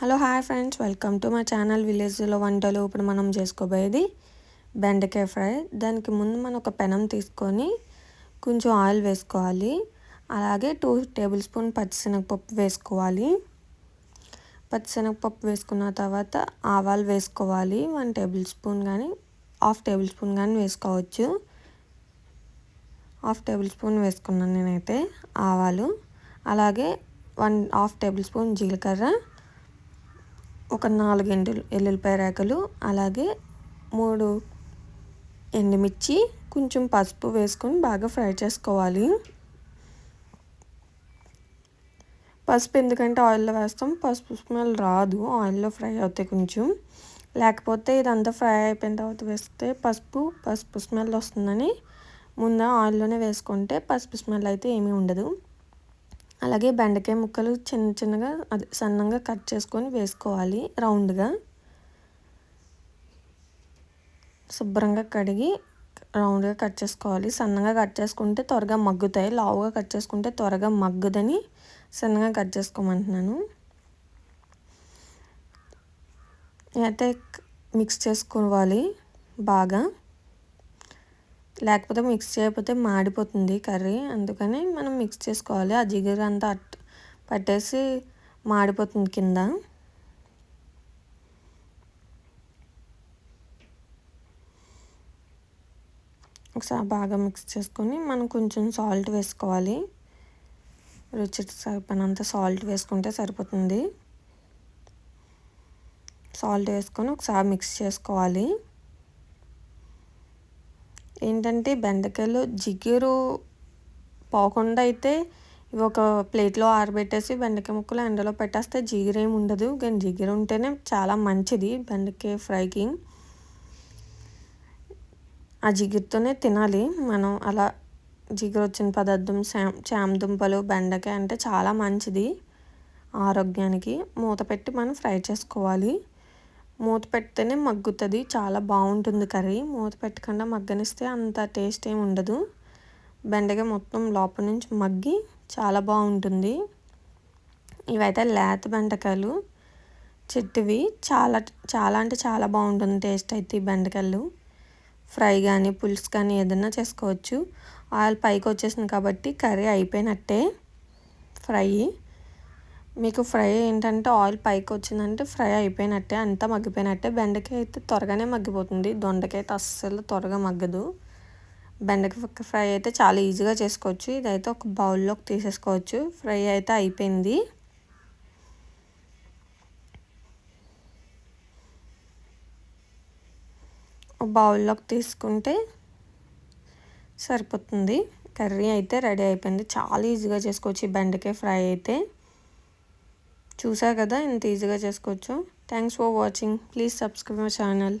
Hello hi friends welcome to మా channel విలేజ్లో వంటలు. ఇప్పుడు మనం చేసుకోబోయేది బెండకాయ ఫ్రై. దానికి ముందు మనం ఒక పెనం తీసుకొని కొంచెం ఆయిల్ వేసుకోవాలి. అలాగే టూ టేబుల్ స్పూన్ పచ్చిశనగపప్పు వేసుకోవాలి. పచ్చిశనగపప్పు వేసుకున్న తర్వాత ఆవాలు వేసుకోవాలి. వన్ టేబుల్ స్పూన్ కానీ హాఫ్ టేబుల్ స్పూన్ కానీ వేసుకోవచ్చు. హాఫ్ టేబుల్ స్పూన్ వేసుకున్నాను నేనైతే ఆవాలు. అలాగే వన్ హాఫ్ టేబుల్ స్పూన్ జీలకర్ర. ఒక నాలుగు ఎండు ఎల్లుల్లిపాయ రేకలు అలాగే మూడు ఎండుమిర్చి కొంచెం పసుపు వేసుకొని బాగా ఫ్రై చేసుకోవాలి. పసుపు ఎందుకంటే ఆయిల్లో వేస్తాం పసుపు స్మెల్ రాదు ఆయిల్లో ఫ్రై అవుతాయి కొంచెం. లేకపోతే ఇదంతా ఫ్రై అయిపోయిన తర్వాత వేస్తే పసుపు పసుపు స్మెల్ వస్తుందని ముందు ఆయిల్లోనే వేసుకుంటే పసుపు స్మెల్ అయితే ఏమీ ఉండదు. అలాగే బెండకాయ ముక్కలు చిన్న చిన్నగా అది సన్నంగా కట్ చేసుకొని వేసుకోవాలి రౌండ్గా. శుభ్రంగా కడిగి రౌండ్గా కట్ చేసుకోవాలి. సన్నగా కట్ చేసుకుంటే త్వరగా మగ్గుతాయి. లావుగా కట్ చేసుకుంటే త్వరగా మగ్గుదని సన్నగా కట్ చేసుకోమంటున్నాను. అయితే మిక్స్ చేసుకోవాలి బాగా. లేకపోతే మిక్స్ చేయకపోతే మాడిపోతుంది కర్రీ. అందుకని మనం మిక్స్ చేసుకోవాలి. ఆ జిగురు అంతా పట్టేసి మాడిపోతుంది కింద. ఒకసారి బాగా మిక్స్ చేసుకొని మనం కొంచెం సాల్ట్ వేసుకోవాలి. రుచి సరిపడినంత సాల్ట్ వేసుకుంటే సరిపోతుంది. సాల్ట్ వేసుకొని ఒకసారి మిక్స్ చేసుకోవాలి. ఏంటంటే బెండకాయలు జిగురు పోకుండా అయితే ఇవి ఒక ప్లేట్లో ఆరబెట్టేసి బెండకాయ ముక్కలు ఎండలో పెట్టేస్తే జిగురు ఉండదు. కానీ జిగురు ఉంటేనే చాలా మంచిది బెండకాయ ఫ్రైకి. ఆ జిగురుతోనే తినాలి. మనం అలా జిగురు వచ్చిన పదార్థం శామ్ చామ దుంపలు బెండకాయ అంటే చాలా మంచిది ఆరోగ్యానికి. మూత పెట్టి మనం ఫ్రై చేసుకోవాలి. మూత పెడితేనే మగ్గుతుంది. చాలా బాగుంటుంది కర్రీ. మూత పెట్టకుండా మగ్గనిస్తే అంత టేస్ట్ ఏమి ఉండదు. బెండకాయ మొత్తం లోపల నుంచి మగ్గి చాలా బాగుంటుంది. ఇవైతే లేత బెండకాయలు చెట్టువి. చాలా చాలా అంటే చాలా బాగుంటుంది టేస్ట్ అయితే ఈ బెండకాయలు. ఫ్రై కానీ పులుసు కానీ ఏదైనా చేసుకోవచ్చు. ఆయిల్ పైకి వచ్చేసింది కాబట్టి కర్రీ అయిపోయినట్టే. ఫ్రై. మీకు ఫ్రై ఏంటంటే ఆయిల్ పైకి వచ్చిందంటే ఫ్రై అయిపోయినట్టే అంతా మగ్గిపోయినట్టే. బెండకాయ అయితే త్వరగానే మగ్గిపోతుంది. దొండకాయ అయితే అస్సలు త్వరగా మగ్గదు. బెండకాయ ఫ్రై అయితే చాలా ఈజీగా చేసుకోవచ్చు. ఇదైతే ఒక బౌల్లోకి తీసేసుకోవచ్చు. ఫ్రై అయితే అయిపోయింది. బౌల్లోకి తీసుకుంటే సరిపోతుంది. కర్రీ అయితే రెడీ అయిపోయింది. చాలా ఈజీగా చేసుకోవచ్చు ఈ బెండకాయ ఫ్రై అయితే. చూసా కదా ఇంత ఈజీగా చేసుకోవచ్చు. Thanks for watching please subscribe my channel